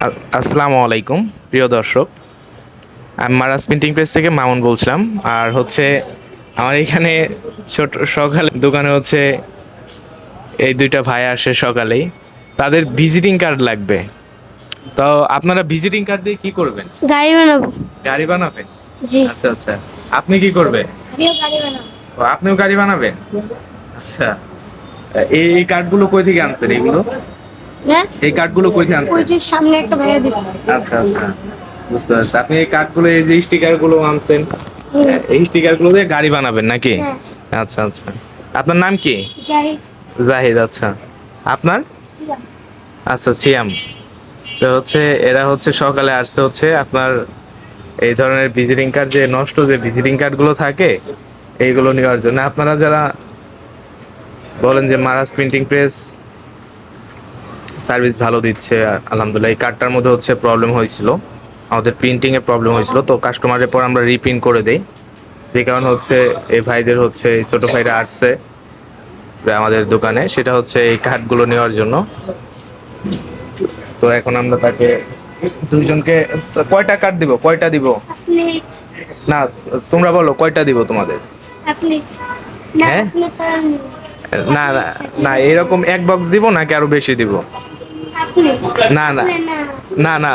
আসসালামু আলাইকুম প্রিয় দর্শক। আমি মারাজ প্রিন্টিং প্রেস থেকে মামুন বলছিলাম। আর হচ্ছে আমার এখানে ছোট সকালে দোকানে হচ্ছে এই দুইটা ভাই আসে সকালেই। তাদের ভিজিটিং কার্ড লাগবে। তো আপনারা ভিজিটিং কার্ড দিয়ে কি করবেন? গাড়ি বানাবো। গাড়ি বানাবেন? জি। আচ্ছা আচ্ছা। আপনি কি করবেন? আমিও গাড়ি বানাবো। ও, আপনিও গাড়ি বানাবেন? আচ্ছা। এই এই কার্ডগুলো কই থেকে আনছেন এগুলো? হ্যাঁ এই কার্ডগুলো কই থেকে ওই যে সামনে একটা ভাইয়া দিছে। আচ্ছা আচ্ছা বুঝতে পারছি। আপনি এই কার্ডগুলো এই যে স্টিকারগুলো আনছেন এই স্টিকারগুলো দিয়ে গাড়ি বানাবেন নাকি? হ্যাঁ। আচ্ছা আচ্ছা। আপনার নাম কি? যাই জাহিদ আচ্ছা। আপনার? আচ্ছা সিয়াম। তো হচ্ছে এরা হচ্ছে সকালে আসছে হচ্ছে আপনার এই ধরনের ভিজিটিং কার্ড যে নষ্ট যে ভিজিটিং কার্ডগুলো থাকে এইগুলো নেওয়ার জন্য। আপনারা যারা বলেন যে মারাজ প্রিন্টিং প্রেস সার্ভিস ভালো দিচ্ছে আলহামদুলিল্লাহ। এই কার্ডটার মধ্যে হচ্ছে প্রবলেম হয়েছিল। আমাদের প্রিন্টিং এ প্রবলেম হয়েছিল। তো কাস্টমারের পর আমরা রিপ্রিন্ট করে দেই। যে কারণে হচ্ছে এই ভাইদের হচ্ছে এই ছোট ভাইরা আসছে আমাদের দোকানে। সেটা হচ্ছে এই কার্ডগুলো নেওয়ার জন্য। তো এখন আমরা তাকে দুইজনকে কয়টা কার্ড দিব? কয়টা দিব? না তোমরা বলো কয়টা দিব তোমাদের? না হ্যাঁ? না না এরকম এক বক্স দিব নাকি আরও বেশি দিব? না না। না। না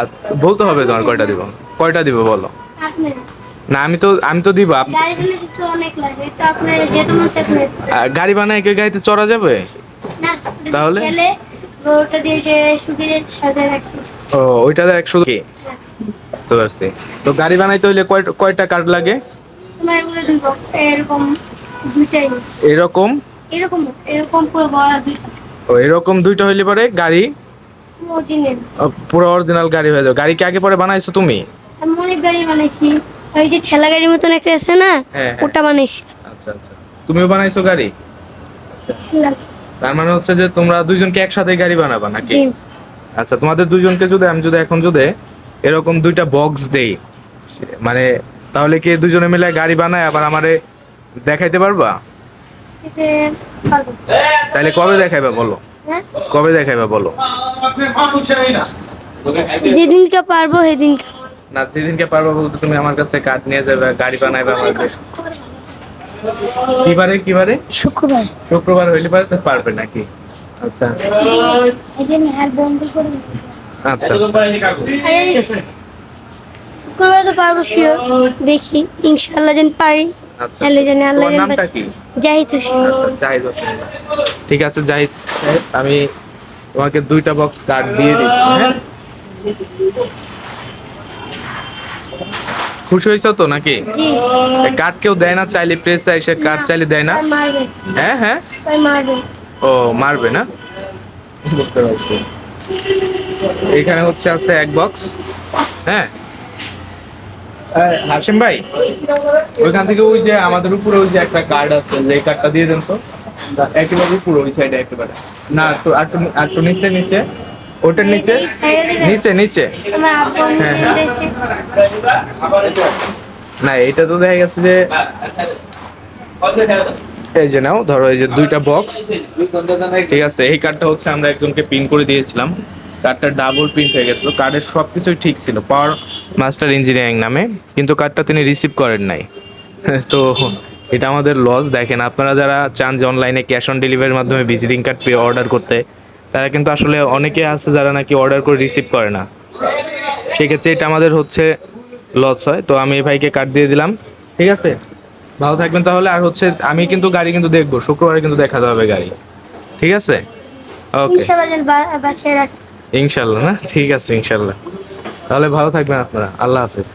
বলতে হবে তোমার কয়টা দিব? কয়টা দিব বলো? না। আমি তো আমি তো দিব। গাড়ি তো তো বানায় কেউ গাড়িতে চড়া যাবে? তাহলে? ও ওইটাতে একশো কি? বুঝতে পারছি। তো গাড়ি বানাইতে হইলে কয়টা কয়টা কার্ড লাগে? এরকম দুইটাই। এরকম? এরকম এরকম পুরো বড় দুইটা। ও এরকম দুইটা হইলে পরে গাড়ি পুরো অরিজিনাল গাড়ি হয়ে যাবে। গাড়ি কি আগে পরে বানাইছো তুমি? আমি অনেক গাড়ি বানাইছি। ওই যে ঠেলা গাড়ির মতন একটা আছে না হ্যাঁ, হ্যাঁ। ওটা বানাইছি। আচ্ছা আচ্ছা। তুমিও বানাইছো গাড়ি? তার মানে হচ্ছে যে তোমরা দুইজনকে একসাথে গাড়ি বানাবা নাকি? আচ্ছা তোমাদের দুইজনকে যদি আমি যদি এখন যদি এরকম দুইটা বক্স দেই মানে তাহলে কি দুজনে মিলে গাড়ি বানায় আবার আমারে দেখাইতে পারবা। তাহলে কবে দেখাইবা বলো? হ্যাঁ? কবে দেখাইবা বলো? যেদিনকে পারব সেদিনকে। না যেদিনকে পারবা বলতে তুমি আমার কাছে কাঠ নিয়ে যাবে গাড়ি বানাইবে আমাকে কিবারে কিবারে শুক্রবার। শুক্রবার হইলে পারে তো পারবে নাকি? আচ্ছা। করে আচ্ছা। শুক্রবার তো পারব শিওর দেখি ইনশাল্লাহ যেন পারি। আচ্ছা। আল্লাহ জানে আল্লাহ জানে জাহিদ হোসেন। আচ্ছা জাহিদ হোসেন। ঠিক আছে জাহিদ। আমি তোমাকে দুইটা বক্স কার্ড দিয়ে দিচ্ছি হ্যাঁ? খুশি হয়েছো তো নাকি? জি। কার্ড কেউ দেয় না চাইলে প্রেস এসে কার্ড চাইলে দেয় না? হ্যাঁ হ্যাঁ? ও মারবে না? বুঝতে পারছি। এখানে হচ্ছে আছে এক বক্স হ্যাঁ? হাসিম ভাই ওইখান থেকে ওই যে আমাদের উপরে ওই যে একটা কার্ড আছে যে কার্ডটা দিয়ে দেন তা। একেবারে উপরে ওই সাইডে একেবারে। না একটু একটু একটু নিচে নিচে। ওটার নিচে? নিচে নিচে। হ্যাঁ, হ্যাঁ। না এটা তো দেখা গেছে যে এই যে নাও ধরো এই যে দুইটা বক্স ঠিক আছে এই কার্ডটা হচ্ছে আমরা একজনকে পিন করে দিয়েছিলাম। কার্ডটা ডাবল প্রিন্ট হয়ে গেছিল। কার্ডের সব কিছুই ঠিক ছিল পাওয়ার মাস্টার ইঞ্জিনিয়ারিং নামে। কিন্তু কার্ডটা তিনি রিসিভ করেন নাই। তো এটা আমাদের লস দেখেন আপনারা যারা চান যে অনলাইনে ক্যাশ অন ডেলিভারির মাধ্যমে ভিজিটিং কার্ড পেয়ে অর্ডার করতে তারা কিন্তু আসলে অনেকে আছে যারা নাকি অর্ডার করে রিসিভ করে না। সেক্ষেত্রে এটা আমাদের হচ্ছে লস হয়। তো আমি এই ভাইকে কার্ড দিয়ে দিলাম। ঠিক আছে? ভালো থাকবেন তাহলে। আর হচ্ছে আমি কিন্তু গাড়ি কিন্তু দেখব। শুক্রবারে কিন্তু দেখাতে হবে গাড়ি। ঠিক আছে? ওকে ইনশাল্লাহ না? ঠিক আছে ইনশাল্লাহ। তাহলে ভালো থাকবেন আপনারা। আল্লাহ হাফেজ।